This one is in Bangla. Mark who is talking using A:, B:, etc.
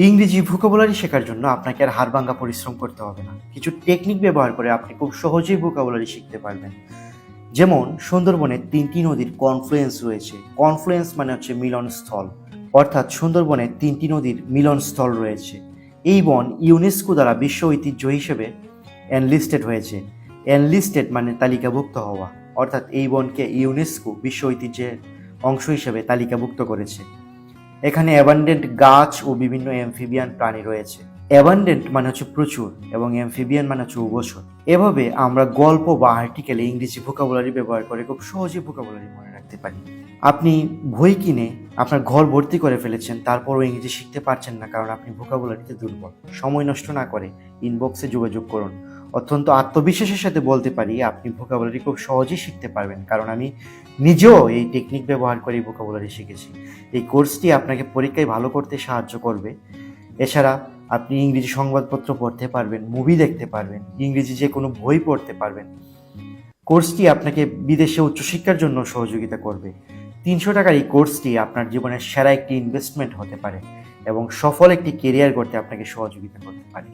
A: ইংরেজি ভোকাবুলারি শেখার জন্য আপনাকে আর হাড়ভাঙ্গা পরিশ্রম করতে হবে না। কিছু টেকনিক ব্যবহার করে আপনি খুব সহজেই ভোকাবুলারি শিখতে পারবেন। যেমন সুন্দরবনে তিনটি নদীর কনফ্লুয়েন্স রয়েছে। কনফ্লুয়েন্স মানে হচ্ছে মিলনস্থল। অর্থাৎ সুন্দরবনে তিনটি নদীর মিলনস্থল রয়েছে। এই বন ইউনেস্কো দ্বারা বিশ্ব ঐতিহ্য হিসেবে এনলিস্টেড হয়েছে। এনলিস্টেড মানে তালিকাভুক্ত হওয়া। অর্থাৎ এই বনকে ইউনেস্কো বিশ্ব ঐতিহ্যের অংশ হিসেবে তালিকাভুক্ত করেছে। এখানে অ্যাবান্ডেন্ট গাছ ও বিভিন্ন অ্যামফিবিয়ান প্রাণী রয়েছে। অ্যাবান্ডেন্ট মানে হচ্ছে প্রচুর এবং অ্যামফিবিয়ান মানে হচ্ছে উভচর। এভাবে আমরা গল্প বা আর্টিকেলে ইংরেজি ভোকাবুলারি ব্যবহার করে খুব সহজে ভোকাবুলারি মনে রাখতে পারি। আপনি বই কিনে আপনার ঘর ভর্তি করে ফেলেছেন, তারপরও ইংরেজি শিখতে পারছেন না কারণ আপনি ভোকাবুলারিতে দুর্বল। সময় নষ্ট না করে ইনবক্সে যোগাযোগ করুন। অত্যন্ত আত্মবিশ্বাসের সাথে বলতে পারি, আপনি ভোকাবুলারি খুব সহজেই শিখতে পারবেন। কারণ আমি নিজেও এই টেকনিক ব্যবহার করে ভোকাবুলারি শিখেছি। এই কোর্সটি আপনাকে পরীক্ষায় ভালো করতে সাহায্য করবে। এছাড়া আপনি ইংরেজি সংবাদপত্র পড়তে পারবেন মুভি দেখতে পারবেন, ইংরেজি যে কোনো বই পড়তে পারবেন। কোর্সটি আপনাকে বিদেশে উচ্চশিক্ষার জন্য সহযোগিতা করবে। তিনশো টাকার এই কোর্সটি আপনার জীবনের সেরা একটি ইনভেস্টমেন্ট হতে পারে এবং সফল একটি কেরিয়ার করতে আপনাকে সহযোগিতা করতে পারে।